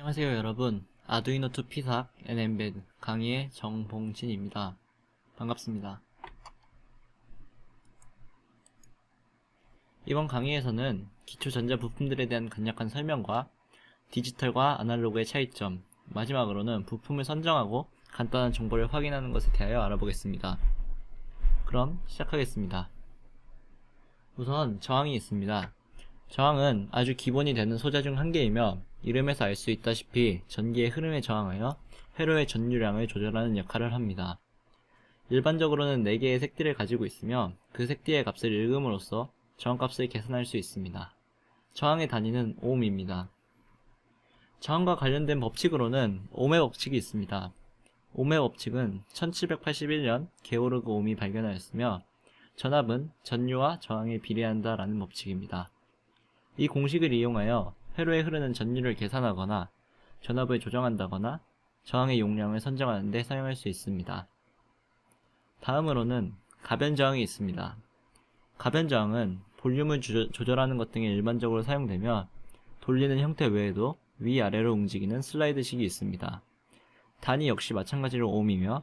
안녕하세요 여러분. 아두이노 2 피삭 NMBED 강의의 정봉진입니다. 반갑습니다. 이번 강의에서는 기초 전자 부품들에 대한 간략한 설명과 디지털과 아날로그의 차이점 마지막으로는 부품을 선정하고 간단한 정보를 확인하는 것에 대하여 알아보겠습니다. 그럼 시작하겠습니다. 우선 저항이 있습니다 저항은 아주 기본이 되는 소자 중한 개이며 이름에서 알 수 있다시피 전기의 흐름에 저항하여 회로의 전류량을 조절하는 역할을 합니다. 일반적으로는 4개의 색띠를 가지고 있으며 그 색띠의 값을 읽음으로써 저항값을 계산할 수 있습니다. 저항의 단위는 ohm입니다. 저항과 관련된 법칙으로는 ohm의 법칙이 있습니다. ohm의 법칙은 1781년 게오르그 ohm이 발견하였으며 전압은 전류와 저항에 비례한다라는 법칙입니다. 이 공식을 이용하여 회로에 흐르는 전류를 계산하거나 전압을 조정한다거나 저항의 용량을 선정하는 데 사용할 수 있습니다. 다음으로는 가변 저항이 있습니다. 가변 저항은 볼륨을 주- 조절하는 것 등에 일반적으로 사용되며 돌리는 형태 외에도 위아래로 움직이는 슬라이드식이 있습니다. 단위 역시 마찬가지로 ohm이며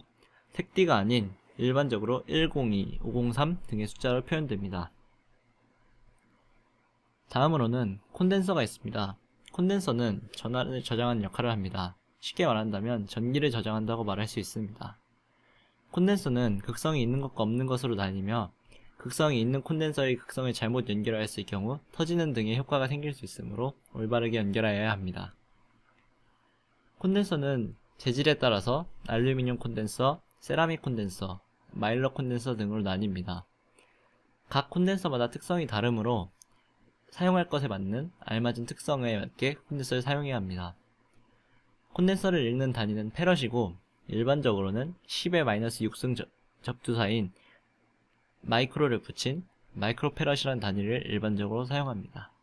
색띠가 아닌 일반적으로 102, 503 등의 숫자로 표현됩니다. 다음으로는 콘덴서가 있습니다. 콘덴서는 전압을 저장하는 역할을 합니다. 쉽게 말한다면 전기를 저장한다고 말할 수 있습니다. 콘덴서는 극성이 있는 것과 없는 것으로 나뉘며 극성이 있는 콘덴서의 극성을 잘못 연결하였을 경우 터지는 등의 효과가 생길 수 있으므로 올바르게 연결하여야 합니다. 콘덴서는 재질에 따라서 알루미늄 콘덴서, 세라믹 콘덴서, 마일러 콘덴서 등으로 나뉩니다. 각 콘덴서마다 특성이 다르므로 사용할 것에 맞는 알맞은 특성에 맞게 콘덴서를 사용해야 합니다. 콘덴서를 읽는 단위는 페럿이고 일반적으로는 10의 마이너스 6승 접- 접두사인 마이크로를 붙인 마이크로페럿이라는 단위를 일반적으로 사용합니다.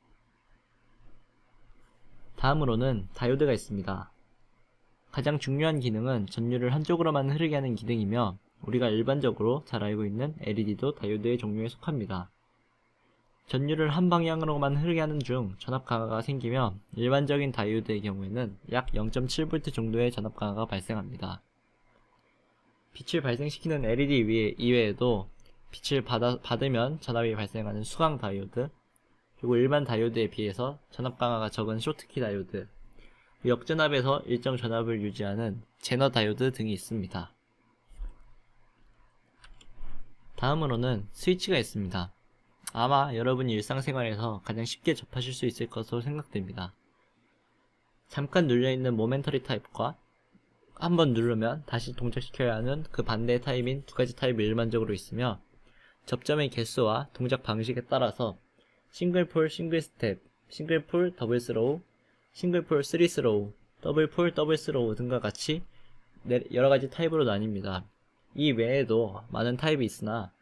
다음으로는 다이오드가 있습니다. 가장 중요한 기능은 전류를 한쪽으로만 흐르게 하는 기능이며 우리가 일반적으로 잘 알고 있는 LED도 다이오드의 종류에 속합니다. 전류를 한 방향으로만 흐르게 하는 중 전압 강화가 생기며 일반적인 다이오드의 경우에는 약 0.7V 정도의 전압 강화가 발생합니다. 빛을 발생시키는 LED 이외- 이외에도 빛을 받아, 받으면 전압이 발생하는 수강 다이오드, 그리고 일반 다이오드에 비해서 전압 강화가 적은 쇼트키 다이오드, 역전압에서 일정 전압을 유지하는 제너 다이오드 등이 있습니다. 다음으로는 스위치가 있습니다. 아마 여러분이 일상생활에서 가장 쉽게 접하실 수 있을 것으로 생각됩니다. 잠깐 눌려있는 모멘터리 타입과 한번 누르면 다시 동작시켜야 하는 그 반대의 타입인 두 가지 타입이 일반적으로 있으며 접점의 개수와 동작 방식에 따라서 싱글폴 싱글 스텝, 싱글폴 더블 스로우, 싱글폴 쓰리 스로우, 더블폴 더블 스로우 등과 같이 네- 여러 가지 타입으로 나뉩니다. 이 외에도 많은 타입이 있으나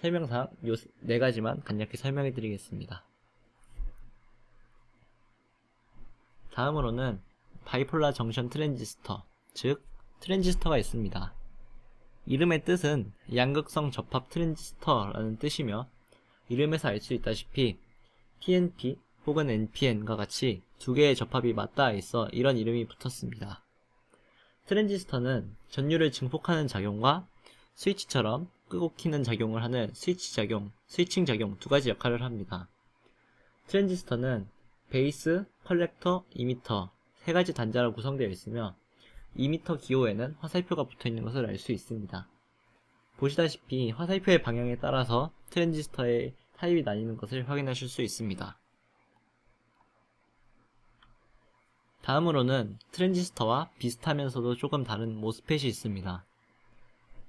설명상 요네 가지만 간략히 설명해 드리겠습니다. 다음으로는 바이폴라 정션 트랜지스터, 즉 트랜지스터가 있습니다. 이름의 뜻은 양극성 접합 트랜지스터라는 뜻이며 이름에서 알 수 있다시피 PNP 혹은 NPN과 같이 두 개의 접합이 맞닿아 있어 이런 이름이 붙었습니다. 트랜지스터는 전류를 증폭하는 작용과 스위치처럼 끄고 키는 작용을 하는 스위치 작용, 스위칭 작용 두 가지 역할을 합니다. 트랜지스터는 베이스, 컬렉터, 이미터 세 가지 단자로 구성되어 있으며 이미터 기호에는 화살표가 붙어 있는 것을 알 수 있습니다. 보시다시피 화살표의 방향에 따라서 트랜지스터의 타입이 나뉘는 것을 확인하실 수 있습니다. 다음으로는 트랜지스터와 비슷하면서도 조금 다른 모스펫이 있습니다.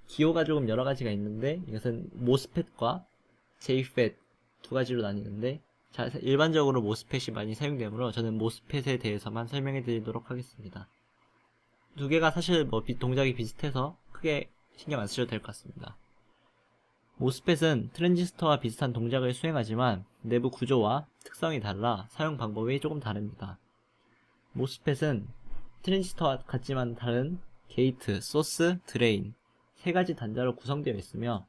기호가 조금 여러 가지가 있는데 이것은 모스펫과 JFET 두 가지로 나뉘는데 자, 일반적으로 모스펫이 많이 사용되므로 저는 모스펫에 대해서만 설명해 드리도록 하겠습니다. 두 개가 사실 뭐 비- 동작이 비슷해서 크게 신경 안 쓰셔도 될 것 같습니다. 모스펫은 트랜지스터와 비슷한 동작을 수행하지만 내부 구조와 특성이 달라 사용 방법이 조금 다릅니다. 모스펫은 트랜지스터와 같지만 다른 게이트, 소스, 드레인 세 가지 단자로 구성되어 있으며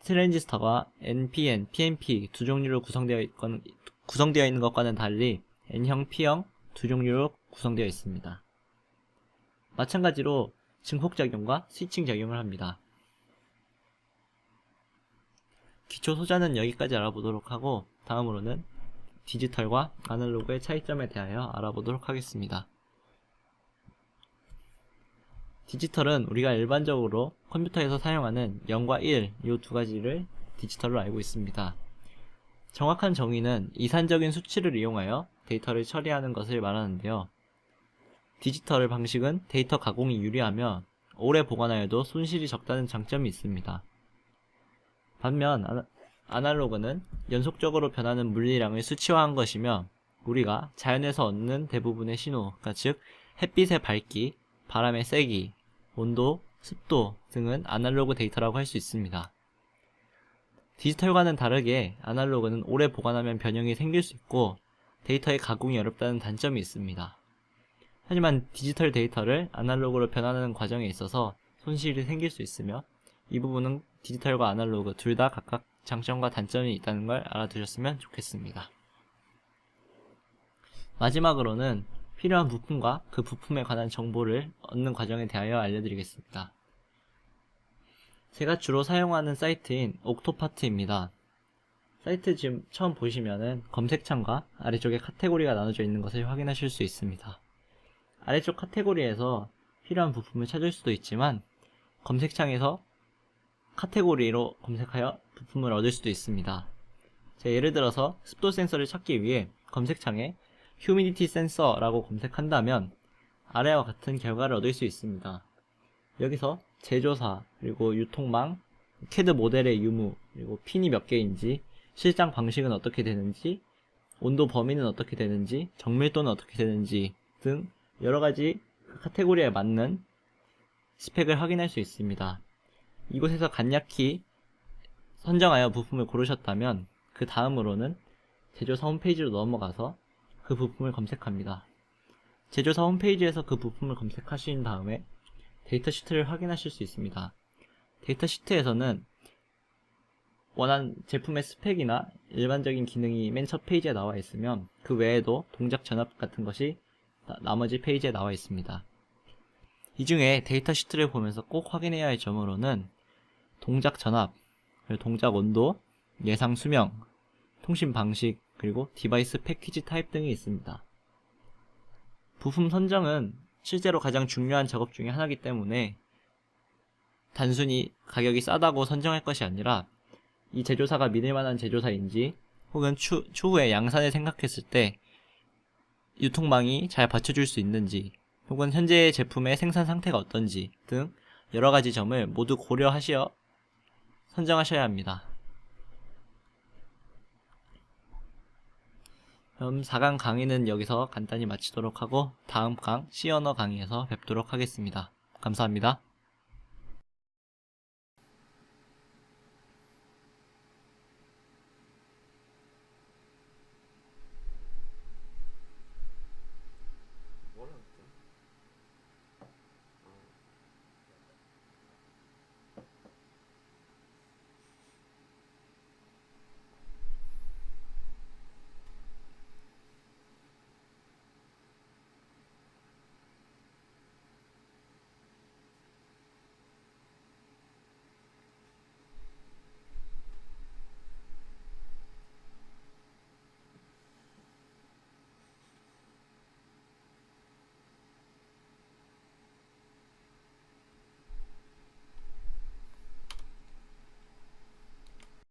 트랜지스터가 NPN, PNP 두 종류로 구성되어, 있건, 구성되어 있는 것과는 달리 N형, P형 두 종류로 구성되어 있습니다. 마찬가지로 증폭작용과 스위칭 작용을 합니다. 기초 소자는 여기까지 알아보도록 하고 다음으로는 디지털과 아날로그의 차이점에 대하여 알아보도록 하겠습니다. 디지털은 우리가 일반적으로 컴퓨터에서 사용하는 0과 1, 이 두 가지를 디지털로 알고 있습니다. 정확한 정의는 이산적인 수치를 이용하여 데이터를 처리하는 것을 말하는데요. 디지털 방식은 데이터 가공이 유리하며 오래 보관하여도 손실이 적다는 장점이 있습니다. 반면 아날로그는 연속적으로 변하는 물리량을 수치화한 것이며 우리가 자연에서 얻는 대부분의 신호, 즉 햇빛의 밝기, 바람의 세기, 온도, 습도 등은 아날로그 데이터라고 할 수 있습니다. 디지털과는 다르게 아날로그는 오래 보관하면 변형이 생길 수 있고 데이터의 가공이 어렵다는 단점이 있습니다. 하지만 디지털 데이터를 아날로그로 변환하는 과정에 있어서 손실이 생길 수 있으며 이 부분은 디지털과 아날로그 둘 다 각각 장점과 단점이 있다는 걸 알아두셨으면 좋겠습니다. 마지막으로는 필요한 부품과 그 부품에 관한 정보를 얻는 과정에 대하여 알려드리겠습니다. 제가 주로 사용하는 사이트인 옥토파트입니다. 사이트 지금 처음 보시면은 검색창과 아래쪽에 카테고리가 나눠져 있는 것을 확인하실 수 있습니다. 아래쪽 카테고리에서 필요한 부품을 찾을 수도 있지만 검색창에서 카테고리로 검색하여 부품을 얻을 수도 있습니다. 자, 예를 들어서 습도 센서를 찾기 위해 검색창에 휴미디티 센서라고 검색한다면 아래와 같은 결과를 얻을 수 있습니다. 여기서 제조사, 그리고 유통망, 캐드 모델의 유무, 그리고 핀이 몇 개인지, 실장 방식은 어떻게 되는지, 온도 범위는 어떻게 되는지, 정밀도는 어떻게 되는지 등 여러 가지 그 카테고리에 맞는 스펙을 확인할 수 있습니다. 이곳에서 간략히 선정하여 부품을 고르셨다면 그 다음으로는 제조사 홈페이지로 넘어가서 그 부품을 검색합니다. 제조사 홈페이지에서 그 부품을 검색하신 다음에 데이터 시트를 확인하실 수 있습니다. 데이터 시트에서는 원하는 제품의 스펙이나 일반적인 기능이 맨 첫 페이지에 나와 있으면 그 외에도 동작 전압 같은 것이 나- 나머지 페이지에 나와 있습니다. 이 중에 데이터 시트를 보면서 꼭 확인해야 할 점으로는 동작 전압, 동작 온도, 예상 수명, 통신 방식, 그리고 디바이스 패키지 타입 등이 있습니다. 부품 선정은 실제로 가장 중요한 작업 중에 하나이기 때문에 단순히 가격이 싸다고 선정할 것이 아니라 이 제조사가 믿을 만한 제조사인지 혹은 추, 추후에 양산을 생각했을 때 유통망이 잘 받쳐줄 수 있는지 혹은 현재 제품의 생산 상태가 어떤지 등 여러 가지 점을 모두 고려하시어 선정하셔야 합니다. 그럼 4강 강의는 여기서 간단히 마치도록 하고 다음 강 C언어 강의에서 뵙도록 하겠습니다. 감사합니다.